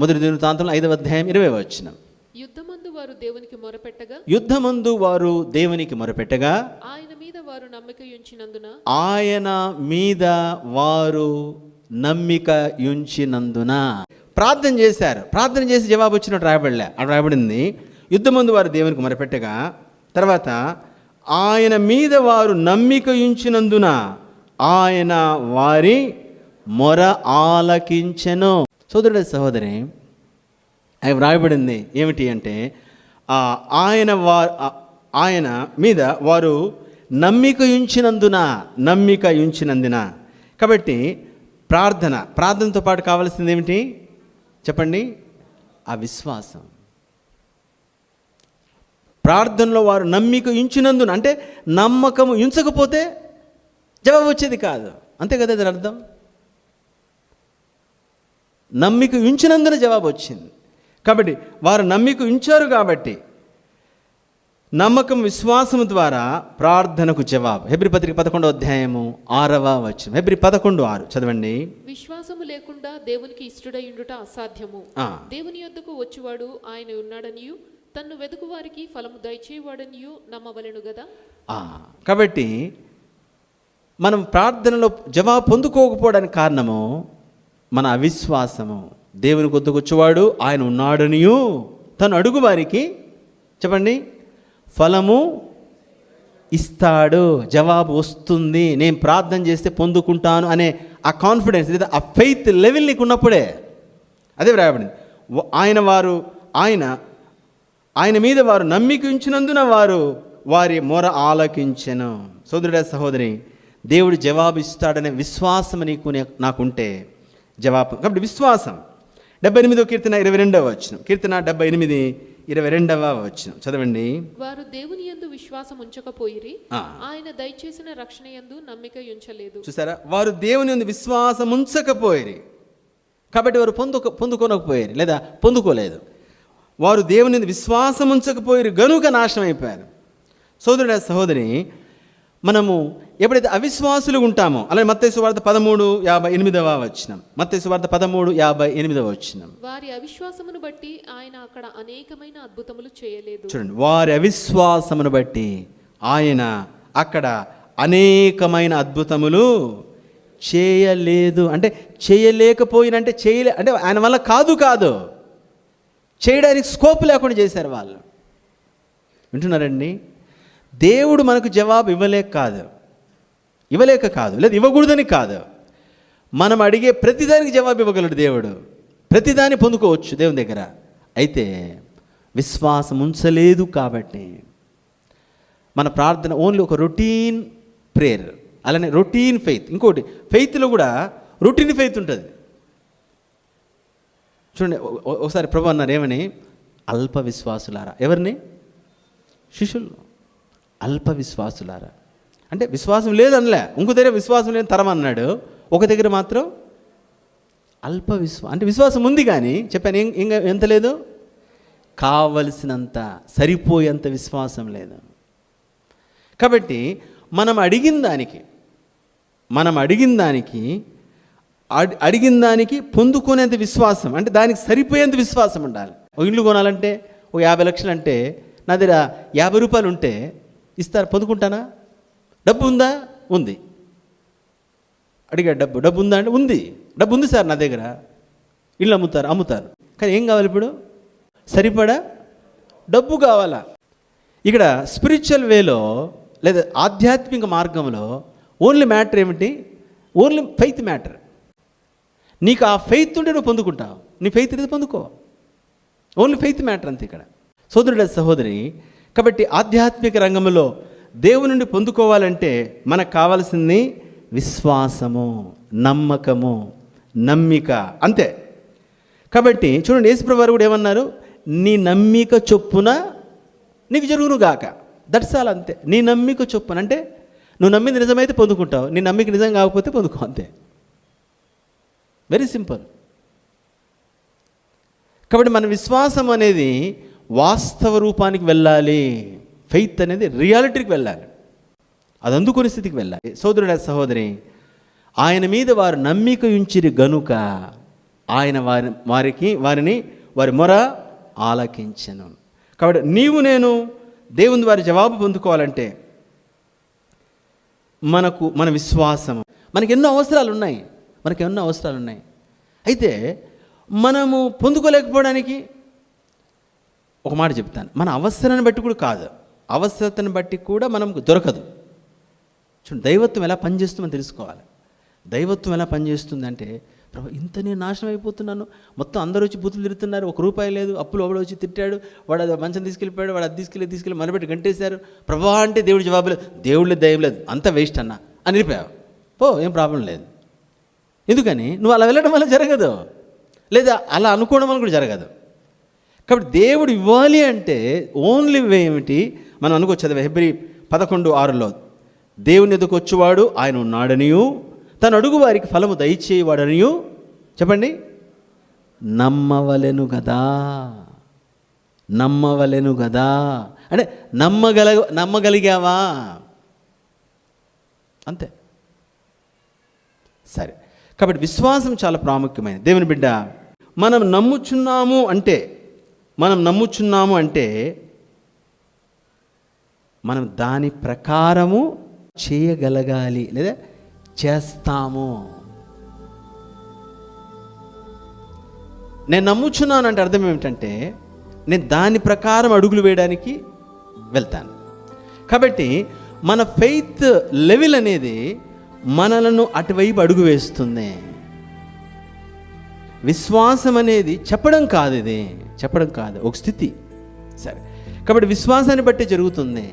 మొదటి దినవృత్తాంతంలో ఐదవ అధ్యాయం ఇరవై వచ్చిన యుద్ధమందు వారు దేవునికి మొరపెట్టగా? యుద్ధమందు వారు దేవునికి మొరపెట్టగా? ఆయన మీద వారు నమ్మిక ఉంచినందున ఆయన మీద వారు నమ్మిక ఉంచినందున ప్రార్థన చేశారు. ప్రార్థన చేసి జవాబు వచ్చినట్టు రాయబడలే. అక్కడ రాయబడింది యుద్ధమందు వారు దేవునికి మొరపెట్టగా తర్వాత ఆయన మీద వారు నమ్మిక ఉంచినందున ఆయన వారి మొర ఆలకించెను. సోదరుడు సహోదరి అవి వ్రాయబడింది ఏమిటి అంటే ఆయన వా ఆయన మీద వారు నమ్మిక ఉంచినందున నమ్మిక ఉంచినందున. కాబట్టి ప్రార్థన ప్రార్థనతో పాటు కావాల్సింది ఏమిటి? చెప్పండి. ఆ విశ్వాసం ప్రార్థనలో వారు నమ్మిక ఉంచినందున అంటే నమ్మకము ఉంచకపోతే జవాబు వచ్చేది కాదు. అంతే కదా దాని అర్థం? నమ్మిక ఉంచినందున జవాబు వచ్చింది. కాబట్టి వారు నమ్మిక ఉంచారు కాబట్టి నమ్మకం విశ్వాసం ద్వారా ప్రార్థనకు జవాబు. హెబ్రి పత్రిక పదకొండో అధ్యాయము ఆరవ వచ్చిన హెబ్రి పదకొండు ఆరు. చదవండి. విశ్వాసము లేకుండా దేవునికి ఇష్టడై ఉండుట అసాధ్యము. దేవుని యొద్దకు వచ్చువాడు ఆయన ఉన్నాడనియు తన్ను వెదుకు వారికి ఫలము దయచేవాడనియు నమ్మవలెను ఆ, కాబట్టి మనం ప్రార్థనలో జవాబు పొందుకోకపోవడానికి కారణము మన అవిశ్వాసము. దేవుని కొద్దుకొచ్చేవాడు ఆయన ఉన్నాడనియు. తను అడుగు వారికి చెప్పండి ఫలము ఇస్తాడు జవాబు వస్తుంది నేను ప్రార్థన చేస్తే పొందుకుంటాను అనే ఆ కాన్ఫిడెన్స్ లేదా ఆ ఫెయిత్ లెవెల్ నీకు ఉన్నప్పుడే అదే వ్రాయబడింది. ఆయన వారు ఆయన ఆయన మీద వారు నమ్మిక ఉంచినందున వారు వారి మొర ఆలకించెను. సోదరుడ సహోదరి దేవుడు జవాబు ఇస్తాడనే విశ్వాసం నీకు నాకుంటే జవాబు. కాబట్టి విశ్వాసం. డెబ్బై ఎనిమిదో కీర్తన ఇరవై రెండవ వచ్చిన కీర్తన డెబ్బై ఎనిమిది ఇరవై రెండవ వచ్చిన చదవండి. వారు దేవుని యందు విశ్వాసం ఉంచకపోయిరి. ఆయన దయచేసిన రక్షణ యందు నమ్మిక ఉంచలేదు చూసారా? వారు దేవుని యందు విశ్వాసం ఉంచకపోయేరి. కాబట్టి వారు పొందుక పొందుకోనకపోయారు లేదా పొందుకోలేదు. వారు దేవుని విశ్వాసం ఉంచకపోయారు గనుక నాశనం అయిపోయారు. సోదరుడ సహోదరి మనము ఎప్పుడైతే అవిశ్వాసులు ఉంటామో అలాగే మత్తయి సువార్త పదమూడు యాభై ఎనిమిదవ వచ్చినం మత్తయి సువార్త పదమూడు యాభై ఎనిమిదవ వచ్చినం వారి అవిశ్వాసమును బట్టి ఆయన అక్కడ అనేకమైన అద్భుతములు చేయలేదు. చూడండి వారి అవిశ్వాసమును బట్టి ఆయన అక్కడ అనేకమైన అద్భుతములు చేయలేదు. అంటే చేయలేకపోయినంటే చేయలే అంటే ఆయన వల్ల కాదు కాదు. చేయడానికి స్కోప్ లేకుండా చేశారు వాళ్ళు. వింటున్నారండి? దేవుడు మనకు జవాబు ఇవ్వలేక కాదు. ఇవ్వలేక కాదు. లేదు ఇవ్వకూడదని కాదు. మనం అడిగే ప్రతిదానికి జవాబు ఇవ్వగలడు దేవుడు. ప్రతిదాన్ని పొందుకోవచ్చు దేవుని దగ్గర. అయితే విశ్వాసం ఉంచలేదు కాబట్టి మన ప్రార్థన ఓన్లీ ఒక రొటీన్ ప్రేయర్. అలానే రొటీన్ ఫెయిత్. ఇంకోటి ఫెయిత్లో కూడా రొటీన్ ఫెయిత్ ఉంటుంది. చూడండి ఒకసారి ప్రభు అన్నారు ఏమని? అల్ప విశ్వాసులారా. ఎవరిని? శిష్యులు. అల్ప విశ్వాసులారా. అంటే విశ్వాసం లేదనలే ఇంకో దగ్గర విశ్వాసం లేని తరం అన్నాడు. ఒక దగ్గర మాత్రం అల్ప విశ్వా అంటే విశ్వాసం ఉంది కానీ చెప్పాను ఇంకా ఎంత లేదు? కావలసినంత సరిపోయేంత విశ్వాసం లేదు. కాబట్టి మనం అడిగిన దానికి మనం అడిగిన దానికి అడి- అడిగిన దానికి పొందుకునేంత విశ్వాసం అంటే దానికి సరిపోయేంత విశ్వాసం ఉండాలి. ఒక ఇల్లు కొనాలంటే ఒక యాభై లక్షలు అంటే నా దగ్గర యాభై రూపాయలు ఉంటే ఇస్తారు పొందుకుంటానా? డబ్బు ఉందా? ఉంది. అడిగాడు డబ్బు డబ్బు ఉందా అంటే ఉంది. డబ్బు ఉంది సార్ నా దగ్గర. ఇల్లు అమ్ముతారు అమ్ముతారు. కానీ ఏం కావాలి ఇప్పుడు? సరిపడా? డబ్బు కావాలా? ఇక్కడ స్పిరిచువల్ వేలో లేదా ఆధ్యాత్మిక మార్గంలో ఓన్లీ మ్యాటర్ ఏమిటి? ఓన్లీ ఫెయిత్ మ్యాటర్ నీకు ఆ ఫెయిత్ ఉంటే నువ్వు పొందుకుంటావు. నీ ఫెయిత్ అనేది పొందుకో. ఓన్లీ ఫెయిత్ మ్యాటర్ అంతే ఇక్కడ. సోదరుడు సహోదరి కాబట్టి ఆధ్యాత్మిక రంగంలో దేవుని నుండి పొందుకోవాలంటే మనకు కావాల్సింది విశ్వాసము నమ్మకము నమ్మిక. అంతే. కాబట్టి చూడండి యేసుప్రభు కూడా ఏమన్నారు? నీ నమ్మిక చొప్పున నీకు జరుగునుగాక దట్స్ ఆల్ అంతే. నీ నమ్మిక చొప్పున అంటే నువ్వు నమ్మింది నిజమైతే పొందుకుంటావు నీ నమ్మిక నిజం కాకపోతే పొందుకో అంతే. వెరీ సింపుల్ కాబట్టి మన విశ్వాసం అనేది వాస్తవ రూపానికి వెళ్ళాలి. ఫెయిత్ అనేది రియాలిటీకి వెళ్ళాలి. అది అందుకునే స్థితికి వెళ్ళాలి. సోదరుడ సహోదరి ఆయన మీద వారు నమ్మిక ఉంచిరి గనుక ఆయన వారి వారికి వారిని వారి మొర ఆలకించను. కాబట్టి నీవు నేను దేవుని వారి జవాబు పొందుకోవాలంటే మనకు మన విశ్వాసం. మనకి ఎన్నో అవసరాలు ఉన్నాయి. మనకి ఎన్నో అవసరాలు ఉన్నాయి. అయితే మనము పొందుకోలేకపోవడానికి ఒక మాట చెప్తాను. మన అవసరాన్ని బట్టి కూడా కాదు. అవసరతను బట్టి కూడా మనం దొరకదు. చూడండి దైవత్వం ఎలా పనిచేస్తుందో తెలుసుకోవాలి. దైవత్వం ఎలా పనిచేస్తుందంటే ప్రభు ఇంత నేను నాశనం అయిపోతున్నాను. మొత్తం అందరూ వచ్చి బూతులు తిరుగుతున్నారు. ఒక రూపాయి లేదు. అప్పులు ఒకడు వచ్చి తిట్టాడు. వాడు అది మంచం తీసుకెళ్ళిపోయాడు. వాడు అది తీసుకెళ్ళి తీసుకెళ్ళి మనబెట్టి గంటేశారు. ప్రభా అంటే దేవుడి జవాబు లేదు దేవుడి దయం లేదు. అంత వేస్ట్ అన్న. అని వెళ్ళిపోయావు. పో ఏం ప్రాబ్లం లేదు. ఎందుకని? నువ్వు అలా వెళ్ళడం వల్ల జరగదు. లేదా అలా అనుకోవడం వల్ల కూడా జరగదు. కాబట్టి దేవుడు ఇవ్వాలి అంటే ఓన్లీ వే ఏమిటి? మనం అనుకోవచ్చు చదివే హెబ్రి పదకొండు ఆరులో దేవుని ఎదుకు వచ్చేవాడు ఆయన ఉన్నాడనియు తను అడుగు వారికి ఫలము దయచేయవాడనియు. చెప్పండి. నమ్మవలెను కదా నమ్మవలెను కదా అంటే నమ్మగల నమ్మగలిగావా? అంతే. సరే. కాబట్టి విశ్వాసం చాలా ప్రాముఖ్యమైనది. దేవుని బిడ్డ మనం నమ్ముచున్నాము అంటే మనం నమ్ముచున్నాము అంటే మనం దాని ప్రకారము చేయగలగాలి లేదా చేస్తాము. నేను నమ్ముచున్నాను అంటే అర్థం ఏమిటంటే నేను దాని ప్రకారం అడుగులు వేయడానికి వెళ్తాను. కాబట్టి మన ఫెయిత్ లెవెల్ అనేది మనలను అటువైపు అడుగు వేస్తుంది. విశ్వాసం అనేది చెప్పడం కాదు ఇది. చెప్పడం కాదు. ఒక స్థితి. సరే. కాబట్టి విశ్వాసాన్ని బట్టి జరుగుతుంది.